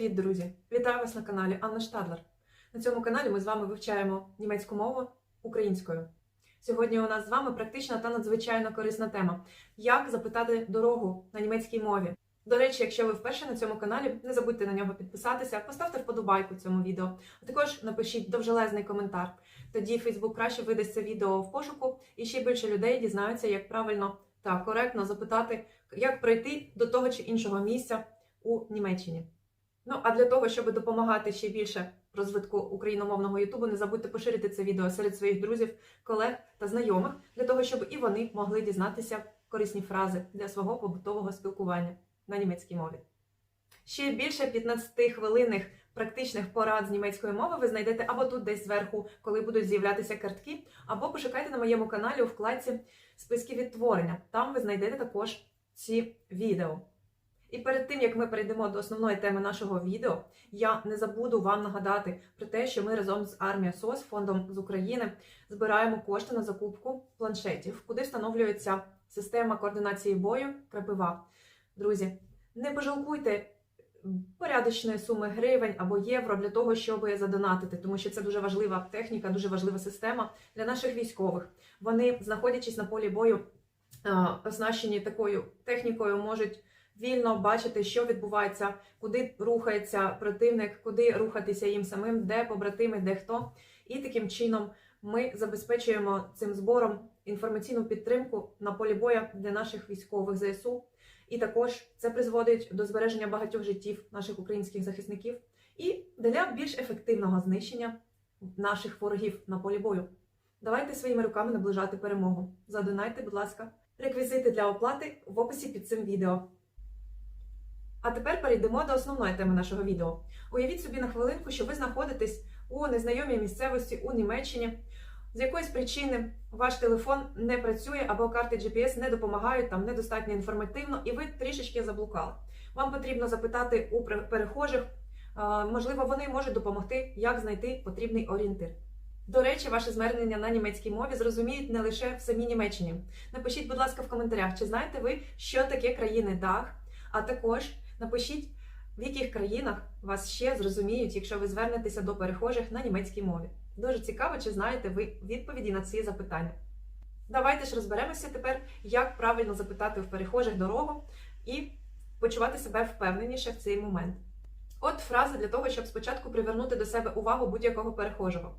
Привіт, друзі! Вітаю вас на каналі Анна Штадлер. На цьому каналі ми з вами вивчаємо німецьку мову українською. Сьогодні у нас з вами практична та надзвичайно корисна тема: як запитати дорогу на німецькій мові. До речі, якщо ви вперше на цьому каналі, не забудьте на нього підписатися, поставте вподобайку цьому відео, а також напишіть довжелезний коментар. Тоді Фейсбук краще видасть це відео в пошуку, і ще більше людей дізнаються, як правильно та коректно запитати, як пройти до того чи іншого місця у Німеччині. Ну а для того, щоб допомагати ще більше розвитку україномовного Ютубу, не забудьте поширити це відео серед своїх друзів, колег та знайомих, для того, щоб і вони могли дізнатися корисні фрази для свого побутового спілкування на німецькій мові. Ще більше 15 хвилинних практичних порад з німецької мови ви знайдете або тут десь зверху, коли будуть з'являтися картки, або пошукайте на моєму каналі у вкладці списки відтворення. Там ви знайдете також ці відео. І перед тим як ми перейдемо до основної теми нашого відео, я не забуду вам нагадати про те, що ми разом з Армія СОС фондом з України збираємо кошти на закупку планшетів, куди встановлюється система координації бою крапива. Друзі, не пожалкуйте порядочної суми гривень або євро для того, щоб задонатити, тому що це дуже важлива техніка, дуже важлива система для наших військових. Вони, знаходячись на полі бою, оснащені такою технікою, можуть вільно бачити, що відбувається, куди рухається противник, куди рухатися їм самим, де побратими, де хто. І таким чином ми забезпечуємо цим збором інформаційну підтримку на полі боя для наших військових ЗСУ. І також це призводить до збереження багатьох життів наших українських захисників і для більш ефективного знищення наших ворогів на полі бою. Давайте своїми руками наближати перемогу. Задонайте, будь ласка, реквізити для оплати в описі під цим відео. А тепер перейдемо до основної теми нашого відео. Уявіть собі на хвилинку, що ви знаходитесь у незнайомій місцевості у Німеччині. З якоїсь причини ваш телефон не працює або карти GPS не допомагають там недостатньо інформативно, і ви трішечки заблукали. Вам потрібно запитати у перехожих, можливо, вони можуть допомогти, як знайти потрібний орієнтир. До речі, ваше звернення на німецькій мові зрозуміють не лише в самій Німеччині. Напишіть, будь ласка, в коментарях, чи знаєте ви, що таке країни Дах, а також напишіть, в яких країнах вас ще зрозуміють, якщо ви звернетеся до перехожих на німецькій мові. Дуже цікаво, чи знаєте ви відповіді на ці запитання. Давайте ж розберемося тепер, як правильно запитати в перехожих дорогу і почувати себе впевненіше в цей момент. От фраза для того, щоб спочатку привернути до себе увагу будь-якого перехожого.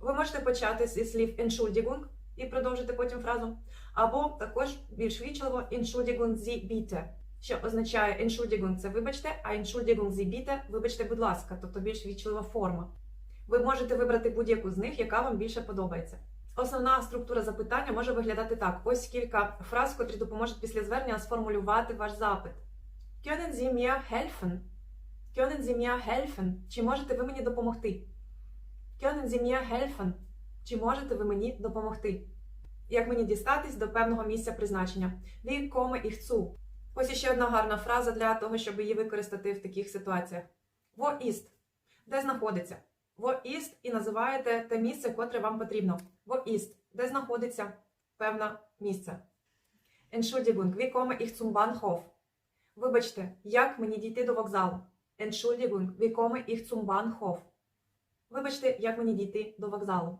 Ви можете почати зі слів Entschuldigung і продовжити потім фразу, або також більш вічливо Entschuldigung Sie bitte, що означає Entschuldigung – це вибачте, а Entschuldigung Sie bitte – вибачте, будь ласка, тобто більш вічлива форма. Ви можете вибрати будь-яку з них, яка вам більше подобається. Основна структура запитання може виглядати так: ось кілька фраз, котрі допоможуть після звернення сформулювати ваш запит. Können Sie mir helfen? Können Sie mir helfen? Чи можете ви мені допомогти? Können Sie mir helfen? Чи можете ви мені допомогти? Як мені дістатись до певного місця призначення? Wie komme ich zu? Ось іще одна гарна фраза для того, щоб її використати в таких ситуаціях. Wo ist? Де знаходиться? Wo ist і називаєте те місце, котре вам потрібно. Wo ist, де знаходиться певне місце. Entschuldigung, wie komme ich zum Bahnhof? Вибачте, як мені дійти до вокзалу? Entschuldigung, wie komme ich zum Bahnhof? Вибачте, як мені дійти до вокзалу.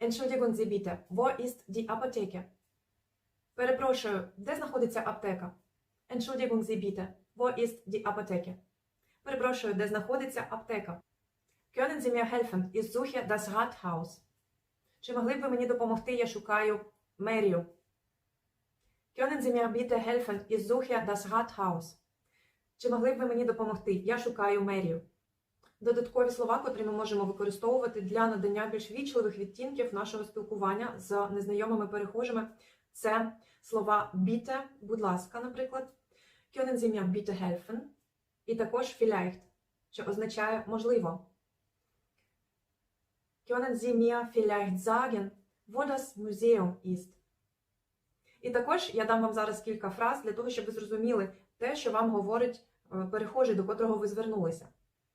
Entschuldigung, Sie bitte, wo ist die Apotheke? Перепрошую, де знаходиться аптека? Entschuldigung, Sie bitte, wo ist die Apotheke? Перепрошую, де знаходиться аптека? Können Sie mir helfen? Ich suche das Rathaus. Чи могли б ви мені допомогти? Я шукаю мерію. Können Sie mir bitte helfen? Ich suche das Rathaus. Чи могли б ви мені допомогти? Я шукаю мерію. Додаткові слова, котрі ми можемо використовувати для надання більш вічливих відтінків нашого спілкування з незнайомими перехожими, це слова bitte, будь ласка, наприклад. Können Sie mir bitte helfen? І також vielleicht, що означає можливо. Können Sie mir vielleicht sagen, wo das Museum ist? І також я дам вам зараз кілька фраз для того, щоб ви зрозуміли те, що вам говорить перехожий, до котрого ви звернулися.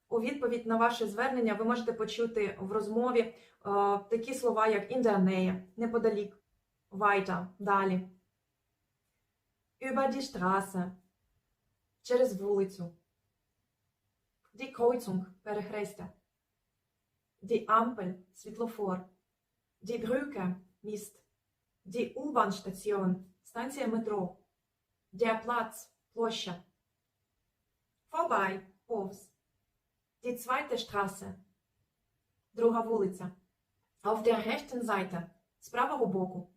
У відповідь на ваше звернення ви можете почути в розмові е, такі слова, як Nähe, неподалік, weiter, далі, über die Straße, через вулицю, Die Kreuzung – перехрестя. Die Ampel – світлофор. Die Brücke – міст. Die U-Bahn-Station – станція метро. Der Platz – площа. Vorbei – повз. Die zweite Straße – друга вулиця. Auf der rechten Seite – з правого боку.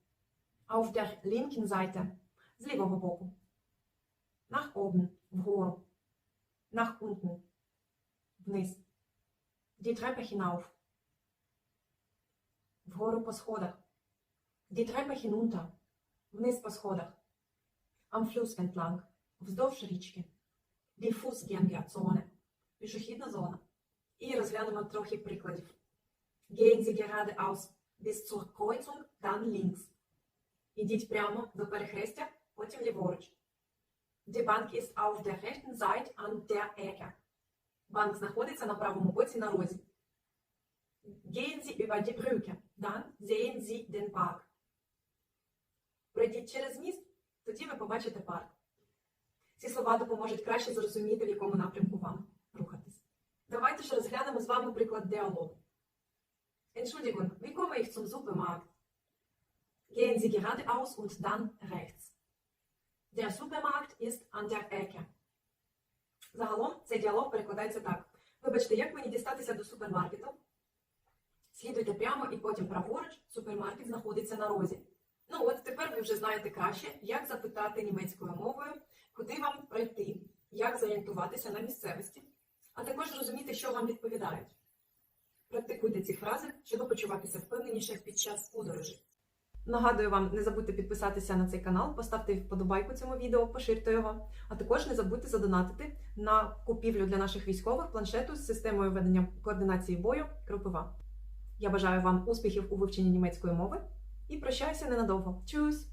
Auf der linken Seite – з лівого боку. Nach oben – вгору. Nach unten – вниз. Die Treppe hinauf. Вгору по сходах. Die Treppe hinunter. Вниз по сходах. Am Fluss entlang. Вздовж річки. Die Fußgängerzone. Пішохідна зона. І розглянемо трохи прикладів. Gehen Sie geradeaus bis zur Kreuzung, dann links. Ідіть прямо до перехрестя, потім ліворуч. Die Bank ist auf der rechten Seite an der Ecke. Банк знаходиться на правому боці на розі. Gehen Sie über die Brücke, dann sehen Sie den Park. Пройдіть через міст, тоді ви побачите парк. Ці слова допоможуть краще зрозуміти, в якому напрямку вам рухатись. Давайте ж розглянемо з вами приклад діалогу. Entschuldigung, wie komme ich zum Supermarkt? Gehen Sie geradeaus und dann rechts. Der Supermarkt ist an der Ecke. Загалом цей діалог перекладається так. Вибачте, як мені дістатися до супермаркету? Слідуйте прямо і потім праворуч, супермаркет знаходиться на розі. Ну от тепер ви вже знаєте краще, як запитати німецькою мовою, куди вам пройти, як зорієнтуватися на місцевості, а також розуміти, що вам відповідають. Практикуйте ці фрази, щоб почуватися впевненіше під час подорожі. Нагадую вам, не забудьте підписатися на цей канал, поставте вподобайку цьому відео, поширте його, а також не забудьте задонатити на купівлю для наших військових планшету з системою ведення координації бою Кропива. Я бажаю вам успіхів у вивченні німецької мови і прощаюся ненадовго. Чус!